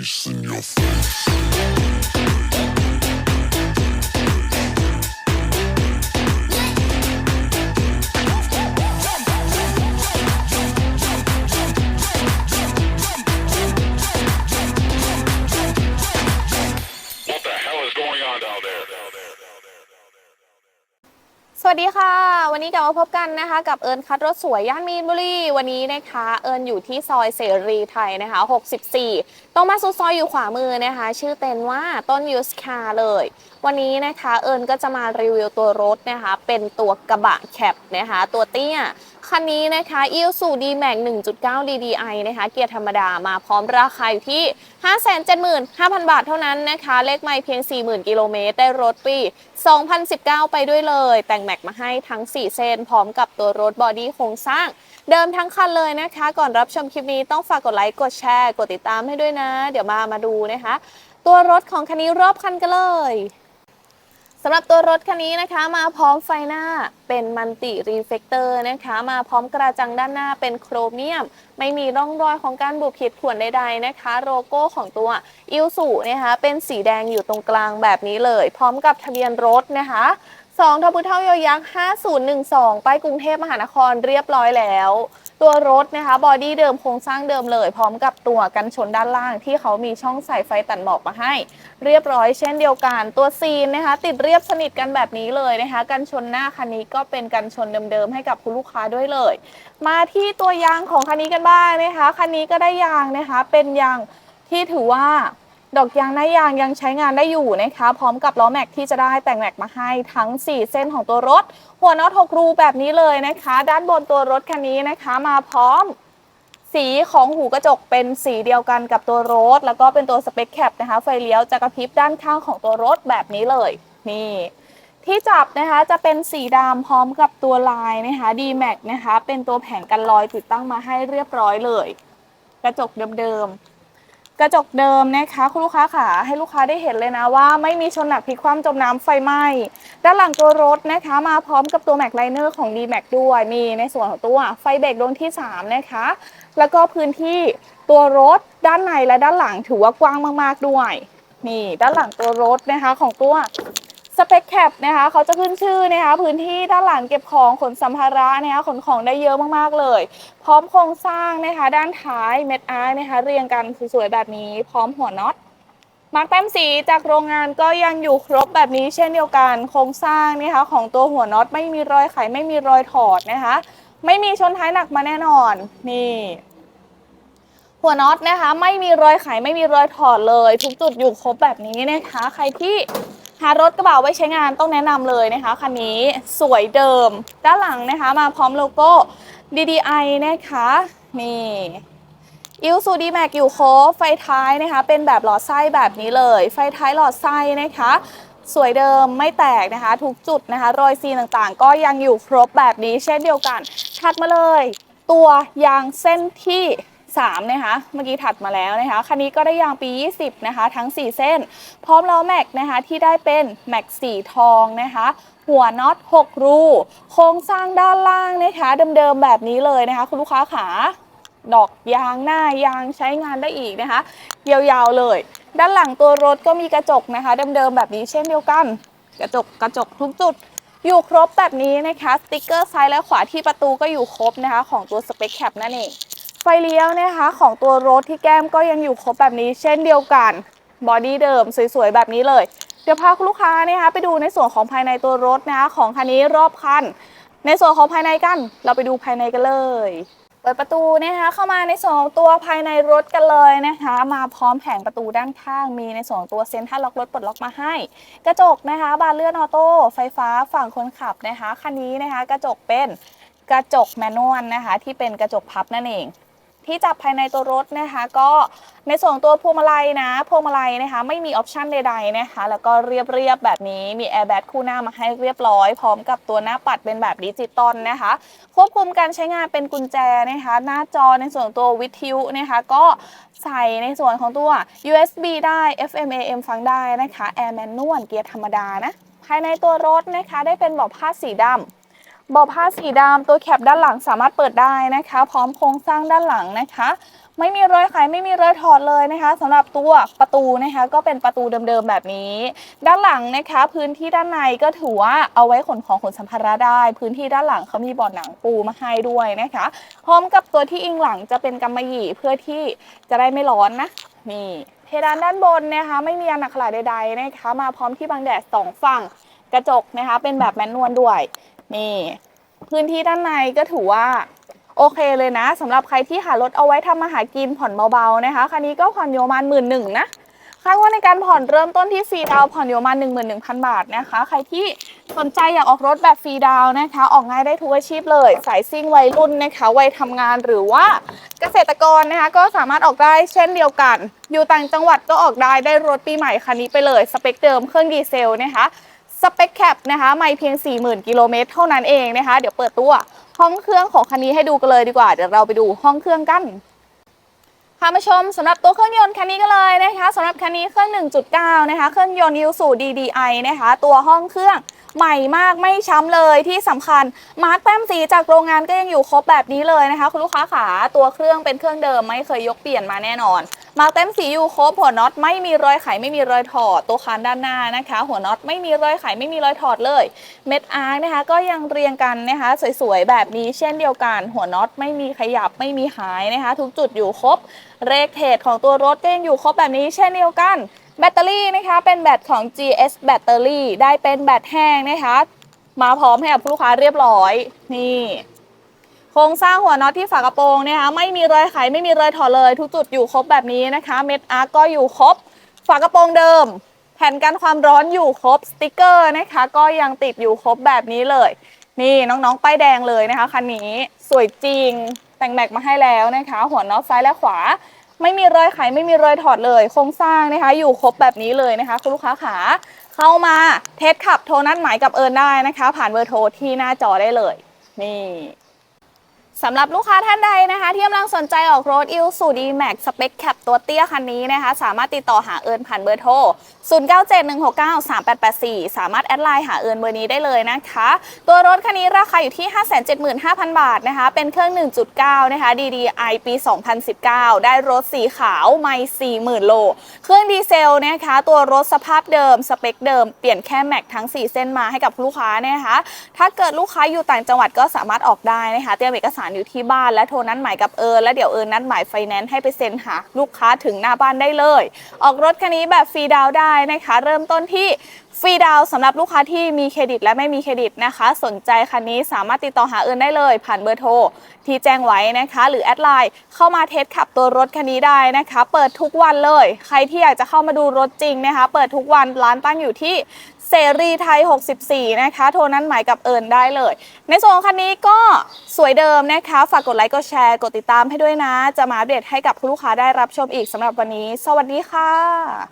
face in your face. สวัสดีค่ะ วันนี้กลับมาพบกันนะคะ กับเอิญคัดรถสวยย่านมีนบุรีวันนี้นะคะ เอิญอยู่ที่ซอยเสรีไทยนะคะ 64 ตรงมาสุดซอยอยู่ขวามือนะคะ ชื่อเต็นว่าต้นยูสคาเลย วันนี้นะคะ เอิญก็จะมารีวิวตัวรถนะคะ เป็นตัวกระบะแคปนะคะ ตัวเตี้ย คันนี้นะคะอิ s u d m a x 1.9 DDI นะคะ เกียร์ธรรมดามาพร้อมราคาอยู่ที่ 575,000 บาทเท่านั้นนะคะ เลขไม่เพียง 40,000 กิโลเมตร ได้รถปี 2019 ไปด้วยเลย แต่งแม็กมาให้ทั้ง 4 เส้น พร้อมกับตัวรถบอดี้โครงสร้าง เดิมทั้งคันเลยนะคะ ก่อนรับชมคลิปนี้ต้องฝากกดไลค์กดแชร์ กดติดตามให้ด้วยนะ เดี๋ยวมามาดูนะคะ ตัวรถของคันนี้รอบคันกันเลย สำหรับตัวรถคันนี้นะคะ มาพร้อมไฟหน้าเป็นมันติรีเฟกเตอร์นะคะ มาพร้อมกระจังด้านหน้าเป็นโครเมียม ไม่มีร่องรอยของการบุบผิดข่วนใดๆนะคะ โลโก้ของตัวอิลสูนะคะเป็นสีแดงอยู่ตรงกลางแบบนี้เลย พร้อมกับทะเบียนรถนะคะ2ทพเท่ายอยักษ์5012 ไปกรุงเทพมหานครเรียบร้อยแล้ว ตัวรถนะคะบอดี้เดิมโครงสร้างเดิมเลย พร้อมกับตัวกันชนด้านล่างที่เขามีช่องใส่ไฟตัดหมอกมาให้ เรียบร้อยเช่นเดียวกัน ตัวซีนนะคะ ติดเรียบสนิทกันแบบนี้เลยนะคะกันชนหน้าคันนี้ก็เป็นกันชนเดิมๆให้กับคุณลูกค้าด้วยเลย มาที่ตัวยางของคันนี้กันบ้างนะคะคันนี้ก็ได้ยางนะคะ เป็นยางที่ถือว่า ดอกยางหน้ายางยังใช้งานได้อยู่นะคะ พร้อมกับล้อแม็กที่จะได้แต่งแม็กมาให้ทั้ง 4 เส้นของตัวรถ หัวน็อต6รูแบบนี้เลยนะคะ ด้านบนตัวรถคันนี้นะคะ มาพร้อมสีของหูกระจกเป็นสีเดียวกันกับตัวรถ แล้วก็เป็นตัวสเปคแคปนะคะ ไฟเลี้ยวจะกระพริบด้านข้างของตัวรถแบบนี้เลย นี่ ที่จับนะคะจะเป็นสีดำพร้อมกับตัวลายนะคะ d m a x นะคะ เป็นตัวแผงกันรอยติดตั้งมาให้เรียบร้อยเลย กระจกเดิมๆ กระจกเดิมนะคะคุณลูกค้าขาให้ลูกค้าได้เห็นเลยนะว่าไม่มีชนหนักพลิกคว่ำจมน้ำไฟไหม้ด้านหลังตัวรถนะคะ มาพร้อมกับตัวแม็กไลเนอร์ของ d m a x ด้วยมีในส่วนของตัวไฟเบรกดวงที่ 3 นะคะ แล้วก็พื้นที่ตัวรถด้านในและด้านหลังถือว่ากว้างมาก ๆ ด้วยนี่ด้านหลังตัวรถนะคะของตัว สเปคแคปนะคะเขาจะขึ้นชื่อนะคะพื้นที่ด้านหลังเก็บของขนสัมภาระนะคะขนของได้เยอะมากๆเลย พร้อมโครงสร้างนะคะด้านท้ายเม็ดอาร์นะคะเรียงกันสวยๆแบบนี้ พร้อมหัวน็อตมาร์กแต้มสีจากโรงงานก็ยังอยู่ครบแบบนี้เช่นเดียวกัน โครงสร้างนะคะของตัวหัวน็อตไม่มีรอยไขไม่มีรอยถอดนะคะ ไม่มีชนท้ายหนักมาแน่นอนนี่หัวน็อตนะคะ ไม่มีรอยไขไม่มีรอยถอดเลย ทุกจุดอยู่ครบแบบนี้นะคะ ใครที่ หารถกระบะไว้ใช้งานต้องแนะนำเลยนะคะคันนี้สวยเดิม ด้านหลังนะคะมาพร้อมโลโก้ DDI นะคะนี่อิลซูดีแม็กอยู่โครบไฟท้ายนะคะ เป็นแบบหลอดไส้แบบนี้เลย ไฟท้ายหลอดไส้นะคะ สวยเดิมไม่แตกนะคะ ทุกจุดนะคะ รอยซีต่างๆ ก็ยังอยู่ครบแบบนี้เช่นเดียวกันถัดมาเลย ตัวยางเส้นที่ 3 นะคะ เมื่อกี้ถัดมาแล้วนะคะ คันนี้ก็ได้ยางปี 20 นะคะ ทั้ง 4 เส้น พร้อมล้อแม็กนะคะ ที่ได้เป็นแม็กสีทองนะคะ หัวน็อต 6 รู โครงสร้างด้านล่างนะคะ เดิมๆแบบนี้เลยนะคะ คุณลูกค้าขา ดอกยางหน้ายางใช้งานได้อีกนะคะ ยาวๆเลย ด้านหลังตัวรถก็มีกระจกนะคะ เดิมๆแบบนี้เช่นเดียวกัน กระจกกระจกทุกจุดอยู่ครบแบบนี้นะคะ สติกเกอร์ซ้ายและขวาที่ประตูก็อยู่ครบนะคะ ของตัวสเปคแคปนั่นเอง ไฟเลี้ยวนะคะของตัวรถที่แก้มก็ยังอยู่ครบแบบนี้ เช่นเดียวกันบอดี้เดิมสวยๆแบบนี้เลย เดี๋ยวพาคุณลูกค้านะคะไปดูในส่วนของภายในตัวรถนะคะของคันนี้รอบคัน ในส่วนของภายในกัน เราไปดูภายในกันเลยเปิดประตูนะคะเข้ามาในส่วนของตัวภายในรถกันเลยนะคะ มาพร้อมแผงประตูด้านข้าง มีในส่วนของตัวเซ็นทรัลล็อกรถปลดล็อกมาให้ กระจกนะคะ บานเลื่อนออโต้ไฟฟ้าฝั่งคนขับนะคะคันนี้นะคะ กระจกเป็นกระจกแมนนวลนะคะ ที่เป็นกระจกพับนั่นเอง ที่จับภายในตัวรถนะคะก็ในส่วนตัวพวงมาลัยนะพวงมาลัยนะคะไม่มีออปชันใดๆนะคะแล้วก็เรียบๆแบบนี้มีแอร์แบ็คู่หน้ามาให้เรียบร้อย พร้อมกับตัวหน้าปัดเป็นแบบดิจิตอลนะคะควบคุมการใช้งานเป็นกุญแจนะคะหน้าจอในส่วนตัววิทยุนะคะก็ใส่ในส่วนของตัว USB ได้ FM AM ฟังได้นะคะ Air Manual เกียร์ธรรมดานะภายในตัวรถนะคะได้เป็นเบาะผ้าสีดำ บาผ้าสีดำตัวแคปด้านหลังสามารถเปิดได้นะคะ พร้อมโครงสร้างด้านหลังนะคะ ไม่มีรอยไขไม่มีรอยถอดเลยนะคะสำหรับตัวประตูนะคะ ก็เป็นประตูเดิมๆแบบนี้ ด้านหลังนะคะ พื้นที่ด้านในก็ถือว่าเอาไว้ขนของขนสัมภาระได้ พื้นที่ด้านหลังเขามีเบาะหนังปูมาให้ด้วยนะคะ พร้อมกับตัวที่อิงหลังจะเป็นกำมะหยี่เพื่อที่จะได้ไม่ร้อนนะนี่เพดานด้านบนนะคะ ไม่มีอนักขระใดๆนะคะ มาพร้อมที่บังแดดสองฝั่งกระจกนะคะ เป็นแบบแมนนวลด้วย นี่พื้นที่ด้านในก็ถือว่าโอเคเลยนะสำหรับใครที่หารถเอาไว้ทำมาหากินผ่อนเบาๆนะคะคันนี้ก็ผ่อนอยู่ประมาณหมื่นหนึ่งนะคาดว่าในการผ่อนเริ่มต้นที่ฟรีดาวผ่อนอยู่ประมาณ11,000 บาทนะคะ ใครที่สนใจอยากออกรถแบบฟรีดาวนะคะ ออกง่ายได้ทุกอาชีพเลย สายซิ่งวัยรุ่นนะคะวัยทำงานหรือว่าเกษตรกรนะคะ ก็สามารถออกได้เช่นเดียวกัน อยู่ต่างจังหวัดก็ออกได้ได้รถปีใหม่คันนี้ไปเลย สเปคเดิมเครื่องดีเซลนะคะ สเปคแคปนะคะไม่เพียง 40,000 กิโลเมตรเท่านั้นเองนะคะ เดี๋ยวเปิดตัวห้องเครื่องของคันนี้ให้ดูกันเลยดีกว่า เดี๋ยวเราไปดูห้องเครื่องกันพามาชมสำหรับตัวเครื่องยนต์คันนี้กันเลยนะคะสำหรับคันนี้เครื่อง 1.9 นะคะ เครื่องยนต์ยูสู DDI นะคะ ตัวห้องเครื่องใหม่มากไม่ช้ำเลยที่สำคัญ มาร์กแต้มสีจากโรงงานก็ยังอยู่ครบแบบนี้เลยนะคะ คุณลูกค้าขาตัวเครื่องเป็นเครื่องเดิมไม่เคยยกเปลี่ยนมาแน่นอน มาร์กแต้มสีอยู่ครบหัวน็อตไม่มีรอยไขไม่มีรอยถอดตัวคานด้านหน้านะคะ หัวน็อตไม่มีรอยไขไม่มีรอยถอดเลย เม็ดอาร์นะคะ ก็ยังเรียงกันนะคะ สวยๆแบบนี้เช่นเดียวกัน หัวน็อตไม่มีขยับไม่มีหายนะคะ ทุกจุดอยู่ครบเรกเทดของตัวรถก็ยังอยู่ครบแบบนี้เช่นเดียวกันแบตเตอรี่นะคะเป็นแบตของ GS แบตเตอรี่ได้เป็นแบตแห้งนะคะ มาพร้อมให้กับลูกค้าเรียบร้อยนี่ โครงสร้างหัวน็อตที่ฝากระโปรงนะคะไม่มีรอยไขไม่มีรอยถอดเลย ทุกจุดอยู่ครบแบบนี้นะคะ เม็ดอาร์กก็อยู่ครบ ฝากระโปรงเดิม แผ่นกันความร้อนอยู่ครบสติกเกอร์นะคะ ก็ยังติดอยู่ครบแบบนี้เลย นี่น้องๆป้ายแดงเลยนะคะคันนี้สวยจริงแต่งแม็กมาให้แล้วนะคะ หัวน็อตซ้ายและขวา ไม่มีรอยไขไม่มีรอยถอดเลย โครงสร้างนะคะ อยู่ครบแบบนี้เลยนะคะ คุณลูกค้าขาเข้ามาเทสขับโทรนัดหมายกับเอิญได้นะคะ ผ่านเบอร์โทรที่หน้าจอได้เลย นี่ สำหรับลูกค้าท่านใดนะคะ ที่กำลังสนใจออกรถอิลสูดีแม็กสเปคแคปตัวเตี้ยคันนี้นะคะ สามารถติดต่อหาเอิญผ่านเบอร์โทร 0971693884 สามารถแอดไลน์หาเอิญเบอร์นี้ได้เลยนะคะ ตัวรถคันนี้ราคาอยู่ที่ 575,000 บาทนะคะ เป็นเครื่อง 1.9 นะคะ DDI ปี 2019 ได้รถสีขาวไม่40,000 โล เครื่องดีเซลนะคะ ตัวรถสภาพเดิม สเปคเดิม เปลี่ยนแค่แม็กทั้ง 4 เส้นมาให้กับลูกค้านะคะ ถ้าเกิดลูกค้าอยู่ต่างจังหวัดก็สามารถออกได้นะคะ เตรียมเอกสารอยู่ที่บ้าน และโทรนัดหมายกับเอิญและเดี๋ยวเอิญนัดหมายไฟแนนซ์ให้ไปเซ็นหาลูกค้าถึงหน้าบ้านได้เลย ออกรถคันนี้แบบฟรีดาวได้นะคะ เริ่มต้นที่ฟรีดาวสำหรับลูกค้าที่มีเครดิตและไม่มีเครดิตนะคะ สนใจคันนี้สามารถติดต่อหาเอิญได้เลย ผ่านเบอร์โทร ที่แจ้งไว้นะคะ หรือแอดไลน์เข้ามาเทสขับตัวรถคันนี้ได้นะคะ เปิดทุกวันเลย ใครที่อยากจะเข้ามาดูรถจริงนะคะ เปิดทุกวันร้านตั้งอยู่ที่เสรีไทย 64 นะคะ โทรนั้นหมายกับเอิญได้เลย ในส่วนของคันนี้ก็สวยเดิมนะคะ ฝากกดไลค์ กดแชร์ กดติดตามให้ด้วยนะ จะมาอัปเดตให้กับผู้ลูกค้าได้รับชมอีกสำหรับวันนี้ สวัสดีค่ะ